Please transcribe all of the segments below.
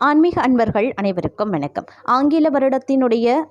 ஆன்மீக அன்பர்கள் அனைவருக்கும் வணக்கம். ஆங்கில வருடத்தினுடைய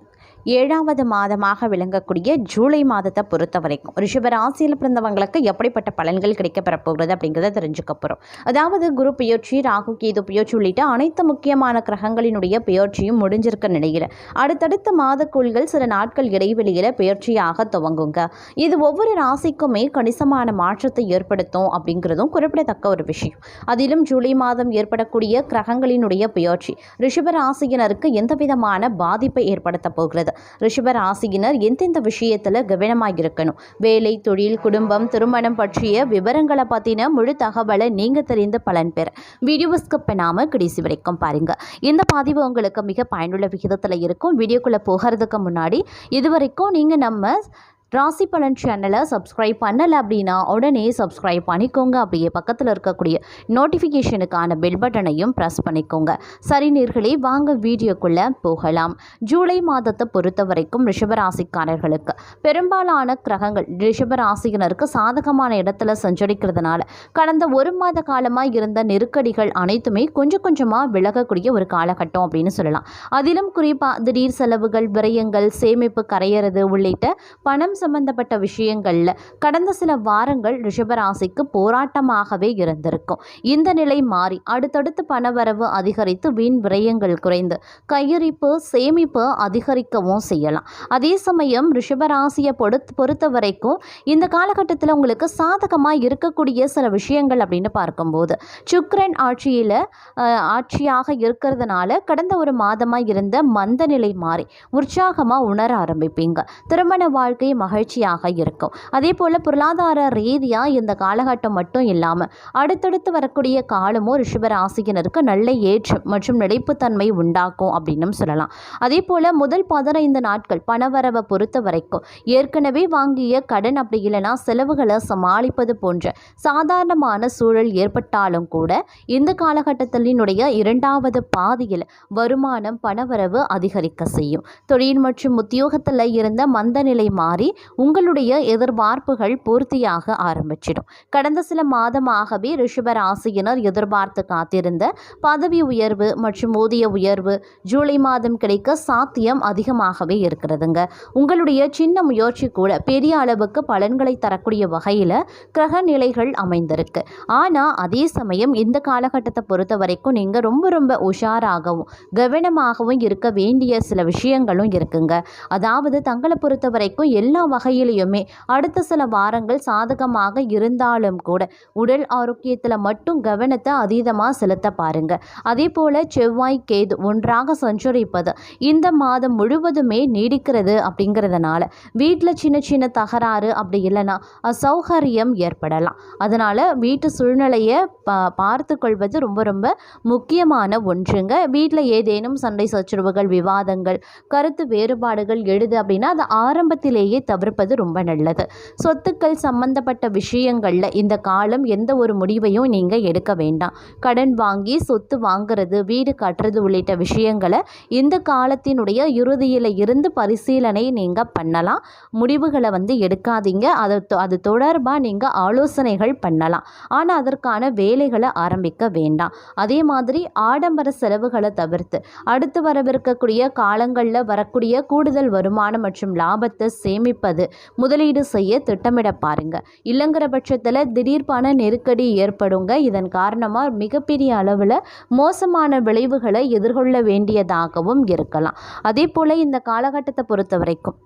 ஏழாவது மாதமாக விளங்கக்கூடிய ஜூலை மாதத்தை பொறுத்த வரைக்கும் ரிஷப ராசியில் பிறந்தவங்களுக்கு எப்படிப்பட்ட பலன்கள் கிடைக்கப்பெற போகிறது அப்படிங்கிறத தெரிஞ்சுக்க போகிறோம் அதாவது குரு பெயர்ச்சி ராகு கேது பெயர்ச்சி உள்ளிட்ட அனைத்து முக்கியமான கிரகங்களினுடைய பெயர்ச்சியும் முடிஞ்சிருக்க நிலையில் அடுத்தடுத்த மாதக்குள்கள் சில நாட்கள் இடைவெளியில் பெயர்ச்சியாக துவங்குங்க. இது ஒவ்வொரு ராசிக்குமே கணிசமான மாற்றத்தை ஏற்படுத்தும் அப்படிங்கிறதும் குறிப்பிடத்தக்க ஒரு விஷயம். அதிலும் ஜூலை மாதம் ஏற்படக்கூடிய கிரகங்களினுடைய பெயர்ச்சி ரிஷப ராசியினருக்கு எந்த விதமான பாதிப்பை ஏற்படுத்த போகிறது ரிஷப ராசியினர் எந்தெந்த விஷயத்தில் கவனமாக இருக்கணும் வேலை தொழில் குடும்பம் திருமணம் பற்றிய விவரங்களை பற்றின முழு தகவலை நீங்கள் தெரிந்து பலன் பெற வீடியோ ஸ்கிப் பண்ணாமல் கடைசி வரைக்கும் பாருங்கள் இந்த பதிவு உங்களுக்கு மிக பயனுள்ள விகிதத்தில் இருக்கும். வீடியோக்குள்ளே போகிறதுக்கு முன்னாடி இது வரைக்கும் நீங்கள் நம்ம ராசி பலன் சேனலை சப்ஸ்கிரைப் பண்ணலை அப்படின்னா உடனே சப்ஸ்கிரைப் பண்ணிக்கோங்க. அப்படியே பக்கத்தில் இருக்கக்கூடிய நோட்டிஃபிகேஷனுக்கான பெல் பட்டனையும் ப்ரெஸ் பண்ணிக்கோங்க. சரி நேர்களே வாங்க வீடியோக்குள்ளே போகலாம். ஜூலை மாதத்தை பொறுத்த வரைக்கும் ரிஷபராசிக்காரர்களுக்கு பெரும்பாலான கிரகங்கள் ரிஷபராசியினருக்கு சாதகமான இடத்துல சஞ்சரிக்கிறதுனால கடந்த ஒரு மாத காலமாக இருந்த நெருக்கடிகள் அனைத்துமே கொஞ்சம் கொஞ்சமாக விலகக்கூடிய ஒரு காலகட்டம் அப்படின்னு சொல்லலாம். அதிலும் குறிப்பாக திடீர் செலவுகள் விரயங்கள் சேமிப்பு கரையிறது உள்ளிட்ட பணம் சம்பந்தப்பட்ட விஷயங்களில் கடந்த சில வாரங்கள் ரிஷபராசிக்கு போராட்டமாகவே இருந்திருக்கும். இந்த நிலை மாறி அடுத்தடுத்து பணவரவு அதிகரித்து வீண் விரயங்கள் குறைந்து கையிருப்பு சேமிப்பு அதிகரிக்கவும் செய்யலாம். அதே சமயம் ரிஷபராசியை பொறுத்து பொறுத்த வரைக்கும் இந்த காலகட்டத்தில் உங்களுக்கு சாதகமாக இருக்கக்கூடிய சில விஷயங்கள் அப்படின்னு பார்க்கும்போது சுக்ரன் ஆட்சியில் ஆட்சியாக இருக்கிறதுனால கடந்த ஒரு மாதமாக இருந்த மந்த நிலை மாறி உற்சாகமாக உணர ஆரம்பிப்பீங்க. திருமண வாழ்க்கை மகிழ்ச்சியாக இருக்கும். அதே போல் பொருளாதார ரீதியாக இந்த காலகட்டம் மட்டும் இல்லாமல் அடுத்தடுத்து வரக்கூடிய காலமும் ரிஷபராசியினருக்கு நல்ல ஏற்றம் மற்றும் நிலைப்புத்தன்மை உண்டாக்கும் அப்படின்னும் சொல்லலாம். அதே போல் முதல் பதினைந்து நாட்கள் பணவரவை பொறுத்த வரைக்கும் ஏற்கனவே வாங்கிய கடன் அப்படி இல்லைன்னா செலவுகளை சமாளிப்பது போன்ற சாதாரணமான சூழல் ஏற்பட்டாலும் கூட இந்த காலகட்டத்தினுடைய இரண்டாவது பாதியில் வருமானம் பணவரவு அதிகரிக்க செய்யும். தொழில் மற்றும் உத்தியோகத்தில் இருந்த மந்த நிலை மாறி உங்களுடைய எதிர்பார்ப்புகள் பூர்த்தியாக ஆரம்பிச்சிடும். கடந்த சில மாதமாகவே ரிஷப ராசியினர் எதிர்பார்த்து காத்திருந்த பதவி உயர்வு மற்றும் ஊதிய உயர்வு ஜூலை மாதம் கிடைக்க சாத்தியம் அதிகமாகவே இருக்கிறதுங்க. உங்களுடைய சின்ன முயற்சி கூட பெரிய அளவுக்கு பலன்களை தரக்கூடிய வகையில் கிரக நிலைகள் அமைந்திருக்கு. ஆனால் அதே சமயம் இந்த காலகட்டத்தை பொறுத்த வரைக்கும் நீங்கள் ரொம்ப ரொம்ப உஷாராகவும் கவனமாகவும் இருக்க வேண்டிய சில விஷயங்களும் இருக்குங்க. அதாவது தங்களை பொறுத்த வரைக்கும் எல்லா வகையிலையுமே அடுத்த சில வாரங்கள் சாதகமாக இருந்தாலும் கூட உடல் ஆரோக்கியத்தில் மட்டும் கவனத்தை அதீதமாக செலுத்த பாருங்க. அதே போல் செவ்வாய் கேது ஒன்றாக சஞ்சரிப்பது இந்த மாதம் முழுவதுமே நீடிக்கிறது அப்படிங்கிறதுனால வீட்டில் சின்ன சின்ன தகராறு அப்படி இல்லைன்னா அசௌகரியம் ஏற்படலாம். அதனால் வீட்டு சூழ்நிலையை பா பார்த்து கொள்வது ரொம்ப ரொம்ப முக்கியமான ஒன்றுங்க. வீட்டில் ஏதேனும் சண்டை சச்சரவுகள் விவாதங்கள் கருத்து வேறுபாடுகள் எழுது அப்படின்னா அதை ஆரம்பத்திலேயே தவிர்ப்பது ரொம்ப நல்லது. சொத்துக்கள் சம்பந்தப்பட்ட விஷயங்களில் இந்த காலம் எந்த ஒரு முடிவையும் நீங்கள் எடுக்க வேண்டாம். கடன் வாங்கி சொத்து வாங்குறது வீடு கட்டுறது உள்ளிட்ட விஷயங்களை இந்த காலத்தினுடைய இறுதியில் இருந்து பரிசீலனை நீங்கள் பண்ணலாம். முடிவுகளை வந்து எடுக்காதீங்க. அதை தொ- அது தொடர்பாக நீங்கள் ஆலோசனைகள் பண்ணலாம். ஆனால் அதற்கான வேலைகளை ஆரம்பிக்க வேண்டாம். அதே மாதிரி ஆடம்பர செலவுகளை தவிர்த்து அடுத்து வரவிருக்கக்கூடிய காலங்களில் வரக்கூடிய கூடுதல் வருமானம் மற்றும் லாபத்தை சேமிப்பது முதலீடு செய்ய திட்டமிட பாருங்க. இல்லைங்கிற பட்சத்தில் திடீர் பண நெருக்கடி ஏற்படுங்க. இதன் காரணமாக மிகப்பெரிய அளவில் மோசமான விளைவுகளை எதிர்கொள்ள வேண்டியதாகவும் இருக்கலாம். அதே போல் இந்த காலகட்டத்தை பொறுத்த வரைக்கும்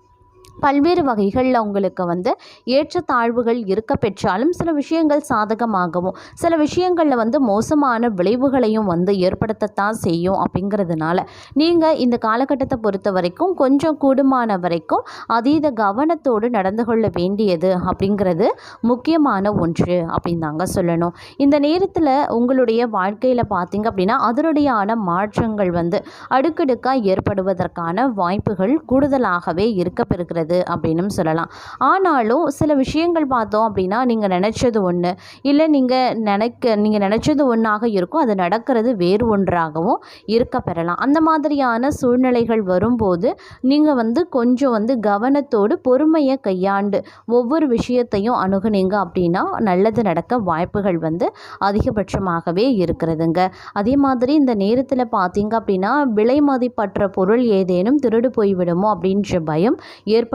பல்வேறு வகைகளில் உங்களுக்கு வந்து ஏற்றத்தாழ்வுகள் இருக்க பெற்றாலும் சில விஷயங்கள் சாதகமாகவும் சில விஷயங்களில் வந்து மோசமான விளைவுகளையும் வந்து ஏற்படுத்தத்தான் செய்யும் அப்படிங்கிறதுனால நீங்கள் இந்த காலகட்டத்தை பொறுத்த வரைக்கும் கொஞ்சம் கூடுமான வரைக்கும் அதீத கவனத்தோடு நடந்து கொள்ள வேண்டியது அப்படிங்கிறது முக்கியமான ஒன்று அப்படின்னு தாங்க சொல்லணும். இந்த நேரத்தில் உங்களுடைய வாழ்க்கையில் பார்த்தீங்க அப்படின்னா அதனுடையான மாற்றங்கள் வந்து அடுக்கடுக்காக ஏற்படுவதற்கான வாய்ப்புகள் கூடுதலாகவே இருக்கப்பெறுகிறது. இருக்கிறது அப்படின்னும் சொல்லலாம். ஆனாலும் சில விஷயங்கள் பார்த்தோம் அப்படின்னா நீங்கள் நினச்சது ஒன்று இல்லை நீங்கள் நினைக்க நீங்கள் நினச்சது ஒன்றாக இருக்கும். அது நடக்கிறது வேறு ஒன்றாகவும் இருக்க பெறலாம். அந்த மாதிரியான சூழ்நிலைகள் வரும்போது நீங்கள் வந்து கொஞ்சம் வந்து கவனத்தோடு பொறுமையை கையாண்டு ஒவ்வொரு விஷயத்தையும் அணுகுனீங்க அப்படின்னா நல்லது நடக்க வாய்ப்புகள் வந்து அதிகபட்சமாகவே இருக்கிறதுங்க. அதே மாதிரி இந்த நேரத்தில் பார்த்தீங்க அப்படின்னா விலை மதிப்பற்ற பொருள் ஏதேனும் திருடு போய்விடுமோ அப்படின்ற பயம்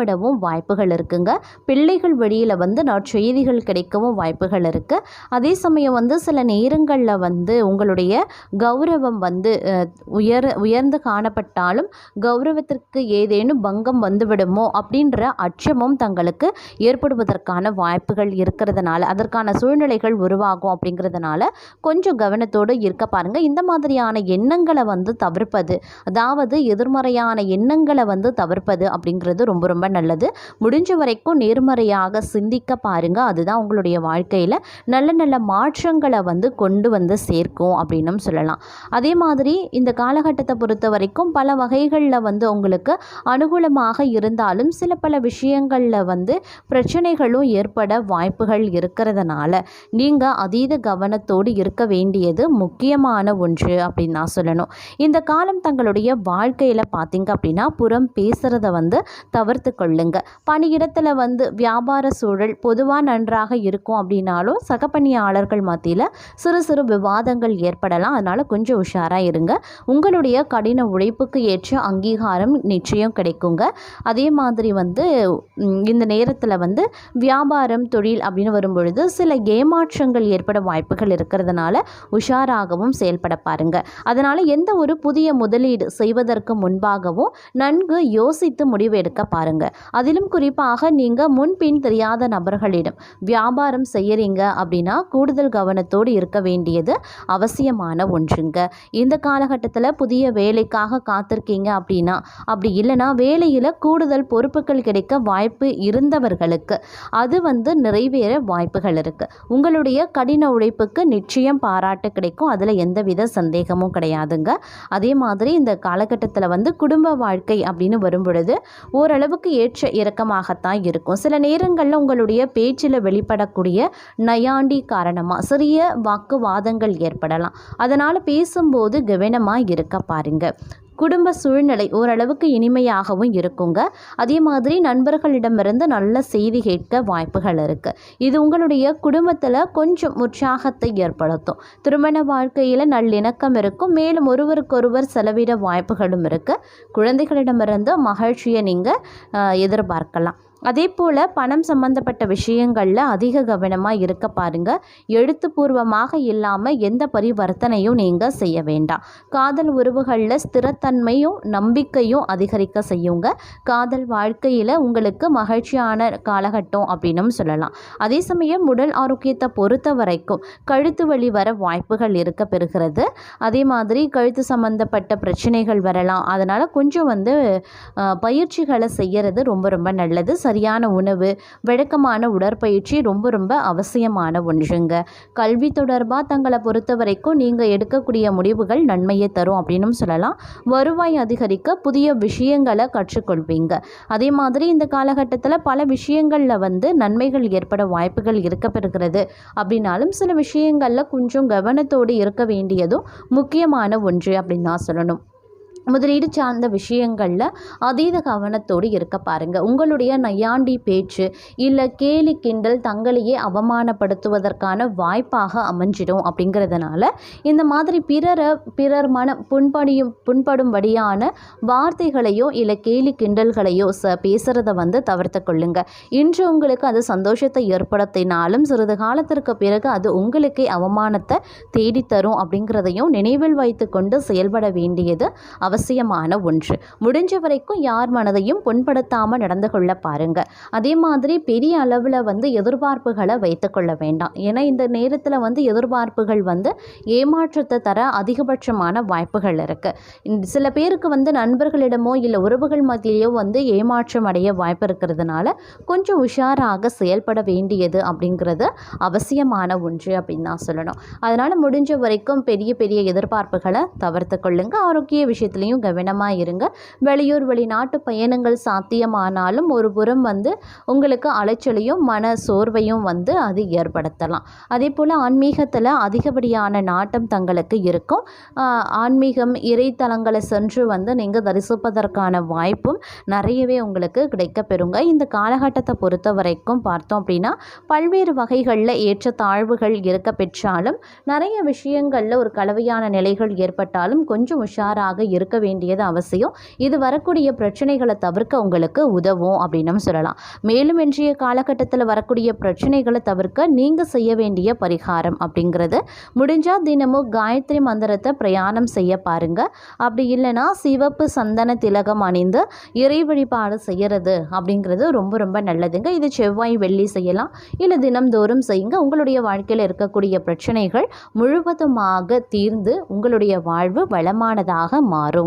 ஏற்படவும் வாய்ப்புகள் இருக்குங்க. பிள்ளைகள் வழியில் வந்து நற்செய்திகள் கிடைக்கவும் வாய்ப்புகள் இருக்குது அதே சமயம் வந்து சில நேரங்களில் வந்து உங்களுடைய கௌரவம் வந்து உயர் உயர்ந்து காணப்பட்டாலும் கௌரவத்திற்கு ஏதேனும் பங்கம் வந்துவிடுமோ அப்படின்ற அச்சமும் தங்களுக்கு ஏற்படுவதற்கான வாய்ப்புகள் இருக்கிறதுனால அதற்கான சூழ்நிலைகள் உருவாகும் அப்படிங்கிறதுனால கொஞ்சம் கவனத்தோடு இருக்க பாருங்கள் இந்த மாதிரியான எண்ணங்களை வந்து தவிர்ப்பது அதாவது எதிர்மறையான எண்ணங்களை வந்து தவிர்ப்பது அப்படிங்கிறது ரொம்ப ரொம்ப நல்லது. முடிஞ்ச வரைக்கும் நேர்மறையாக சிந்திக்க பாருங்கள் அதுதான் உங்களுடைய வாழ்க்கையில் நல்ல நல்ல மாற்றங்களை வந்து கொண்டு வந்து சேர்க்கும் அப்படின்னும் சொல்லலாம். அதே மாதிரி இந்த காலகட்டத்தை பொறுத்த வரைக்கும் பல வகைகளில் வந்து உங்களுக்கு அனுகூலமாக இருந்தாலும் சில பல விஷயங்களில் வந்து பிரச்சனைகளும் ஏற்பட வாய்ப்புகள் இருக்கிறதுனால நீங்கள் அதீத கவனத்தோடு இருக்க வேண்டியது முக்கியமான ஒன்று அப்படின்னு நான் சொல்லணும். இந்த காலம் தங்களுடைய வாழ்க்கையில் பார்த்தீங்க அப்படின்னா புறம் பேசுகிறத வந்து தவிர்த்து கொள்ளுங்க. பணியிடத்தில் வந்து வியாபார சூழல் பொதுவாக நன்றாக இருக்கும் அப்படின்னாலும் சக பணியாளர்கள் மத்தியில் சிறு சிறு விவாதங்கள் ஏற்படலாம். அதனால் கொஞ்சம் உஷாராக இருங்க. உங்களுடைய கடின உழைப்புக்கு ஏற்ற அங்கீகாரம் நிச்சயம் கிடைக்குங்க. அதே மாதிரி வந்து இந்த நேரத்தில் வந்து வியாபாரம் தொழில் அப்படின்னு வரும்பொழுது சில ஏமாற்றங்கள் ஏற்பட வாய்ப்புகள் இருக்கிறதுனால உஷாராகவும் செயல்பட பாருங்க. அதனால் எந்த ஒரு புதிய முதலீடு செய்வதற்கு முன்பாகவும் நன்கு யோசித்து முடிவு எடுக்க பாருங்க. அதிலும் குறிப்பாக நீங்கள் முன்பின் தெரியாத நபர்களிடம் வியாபாரம் செய்கிறீங்க அப்படின்னா கூடுதல் கவனத்தோடு இருக்க வேண்டியது அவசியமான ஒன்றுங்க. இந்த காலகட்டத்தில் புதிய வேலைக்காக காத்திருக்கீங்க அப்படின்னா அப்படி இல்லைன்னா வேலையில் கூடுதல் பொறுப்புகள் கிடைக்க வாய்ப்பு இருந்தவர்களுக்கு அது வந்து நிறைவேற வாய்ப்புகள் இருக்குது உங்களுடைய கடின உழைப்புக்கு நிச்சயம் பாராட்டு கிடைக்கும். அதில் எந்தவித சந்தேகமும் கிடையாதுங்க. அதே மாதிரி இந்த காலகட்டத்தில் வந்து குடும்ப வாழ்க்கை அப்படின்னு வரும்பொழுது ஓரளவுக்கு ஏற்ற இறக்கமாகத்தான் இருக்கும். சில நேரங்களில் உங்களுடைய பேச்சில் வெளிப்படக்கூடிய நயாண்டி காரணமாக சிறிய வாக்குவாதங்கள் ஏற்படலாம். அதனால் பேசும்போது கவனமாக இருக்க பாருங்க. குடும்ப சூழ்நிலை ஓரளவுக்கு இனிமையாகவும் இருக்குங்க. அதே மாதிரி நண்பர்களிடமிருந்து நல்ல செய்தி கேட்க வாய்ப்புகள் இருக்குது இது உங்களுடைய குடும்பத்தில் கொஞ்சம் உற்சாகத்தை ஏற்படுத்தும். திருமண வாழ்க்கையில் நல்லிணக்கம் இருக்கும். மேலும் ஒருவருக்கொருவர் செலவிட வாய்ப்புகளும் இருக்குது குழந்தைகளிடமிருந்து மகிழ்ச்சியை நீங்கள் எதிர்பார்க்கலாம். அதே போல் பணம் சம்பந்தப்பட்ட விஷயங்களில் அதிக கவனமாக இருக்க பாருங்க. எழுத்துப்பூர்வமாக இல்லாமல் எந்த பரிவர்த்தனையும் நீங்கள் செய்ய வேண்டாம். காதல் உறவுகளில் ஸ்திரத்தன்மையும் நம்பிக்கையும் அதிகரிக்க செய்யுங்க. காதல் வாழ்க்கையில் உங்களுக்கு மகிழ்ச்சியான காலகட்டம் அப்படின்னும் சொல்லலாம். அதே சமயம் உடல் ஆரோக்கியத்தை பொறுத்த வரைக்கும் கழுத்து வழி வர வாய்ப்புகள் இருக்க பெறுகிறது. அதே மாதிரி கழுத்து சம்பந்தப்பட்ட பிரச்சனைகள் வரலாம். அதனால் கொஞ்சம் வந்து பயிற்சிகளை செய்யறது ரொம்ப ரொம்ப நல்லது. சரியான உணவு வழக்கமான உடற்பயிற்சி ரொம்ப ரொம்ப அவசியமான ஒன்றுங்க. கல்வி தொடர்பாக தங்களை பொறுத்த வரைக்கும் நீங்கள் எடுக்கக்கூடிய முடிவுகள் நன்மையை தரும் அப்படின்னும் சொல்லலாம். வருவாய் அதிகரிக்க புதிய விஷயங்களை கற்றுக்கொள்வீங்க. அதே மாதிரி இந்த காலகட்டத்தில் பல விஷயங்களில் வந்து நன்மைகள் ஏற்பட வாய்ப்புகள் இருக்க பெறுகிறது. அப்படின்னாலும் சில விஷயங்களில் கொஞ்சம் கவனத்தோடு இருக்க வேண்டியதும் முக்கியமான ஒன்று அப்படின்னு தான் சொல்லணும். முதலீடு சார்ந்த விஷயங்களில் அதீத கவனத்தோடு இருக்க பாருங்கள் உங்களுடைய நையாண்டி பேச்சு இல்லை கேலி கிண்டல் தங்களையே அவமானப்படுத்துவதற்கான வாய்ப்பாக அமைஞ்சிடும் அப்படிங்கிறதுனால இந்த மாதிரி பிறரை பிறர் மன புண்படியும் புண்படும்படியான வார்த்தைகளையோ இல்லை கேலி கிண்டல்களையோ ச பேசுகிறத வந்து தவிர்த்து கொள்ளுங்க. இன்று உங்களுக்கு அது சந்தோஷத்தை ஏற்படுத்தினாலும் சிறிது காலத்திற்கு பிறகு அது உங்களுக்கே அவமானத்தை தேடித்தரும் அப்படிங்கிறதையும் நினைவில் வைத்து கொண்டு செயல்பட வேண்டியது அவசியமான ஒன்று. முடிஞ்ச வரைக்கும் யார் மனதையும் புண்படுத்தாமல் நடந்து கொள்ள பாருங்கள் அதே மாதிரி பெரிய அளவில் வந்து எதிர்பார்ப்புகளை வைத்துக்கொள்ள வேண்டாம். ஏன்னா இந்த நேரத்தில் வந்து எதிர்பார்ப்புகள் வந்து ஏமாற்றத்தை தர அதிகபட்சமான வாய்ப்புகள் இருக்குது சில பேருக்கு வந்து நண்பர்களிடமோ இல்லை உறவுகள் மத்தியிலையோ வந்து ஏமாற்றம் அடைய வாய்ப்பு இருக்கிறதுனால கொஞ்சம் உஷாராக செயல்பட வேண்டியது அப்படிங்கிறது அவசியமான ஒன்று அப்படின்னு தான் சொல்லணும். அதனால் முடிஞ்ச வரைக்கும் பெரிய பெரிய எதிர்பார்ப்புகளை தவிர்த்து கொள்ளுங்கள் ஆரோக்கிய விஷயத்தில் விஷயத்துலையும் கவனமாக இருங்க. வெளியூர் வெளிநாட்டு பயணங்கள் சாத்தியமானாலும் ஒரு புறம் வந்து உங்களுக்கு அலைச்சலையும் மன சோர்வையும் வந்து அது ஏற்படுத்தலாம். அதே போல் ஆன்மீகத்தில் அதிகப்படியான நாட்டம் தங்களுக்கு இருக்கும். ஆன்மீகம் இறைத்தலங்களை சென்று வந்து நீங்கள் தரிசிப்பதற்கான வாய்ப்பும் நிறையவே உங்களுக்கு கிடைக்க பெறுங்க இந்த காலகட்டத்தை பொறுத்த வரைக்கும் பார்த்தோம் அப்படின்னா பல்வேறு வகைகளில் ஏற்ற தாழ்வுகள் இருக்க பெற்றாலும் நிறைய விஷயங்களில் ஒரு கலவையான நிலைகள் ஏற்பட்டாலும் கொஞ்சம் உஷாராக இருக்க வேண்டியது அவசியம். இது வரக்கூடிய பிரச்சனைகளை தவிர்க்க உங்களுக்கு உதவும் அப்படின்னு சொல்லலாம். மேலும் இன்றைய காலகட்டத்தில் வரக்கூடிய பிரச்சனைகளை தவிர்க்க நீங்கள் செய்ய வேண்டிய பரிகாரம் அப்படிங்கிறது முடிஞ்சால் தினமும் காயத்ரி மந்திரத்தை பிரயாணம் செய்ய பாருங்க. அப்படி இல்லைன்னா சிவப்பு சந்தன திலகம் அணிந்து இறை வழிபாடு செய்கிறது அப்படிங்கிறது ரொம்ப ரொம்ப நல்லதுங்க. இது செவ்வாய் வெள்ளி செய்யலாம். இல்லை தினம்தோறும் செய்யுங்க. உங்களுடைய வாழ்க்கையில் இருக்கக்கூடிய பிரச்சனைகள் முழுவதுமாக தீர்ந்து உங்களுடைய வாழ்வு வளமானதாக மாறும்.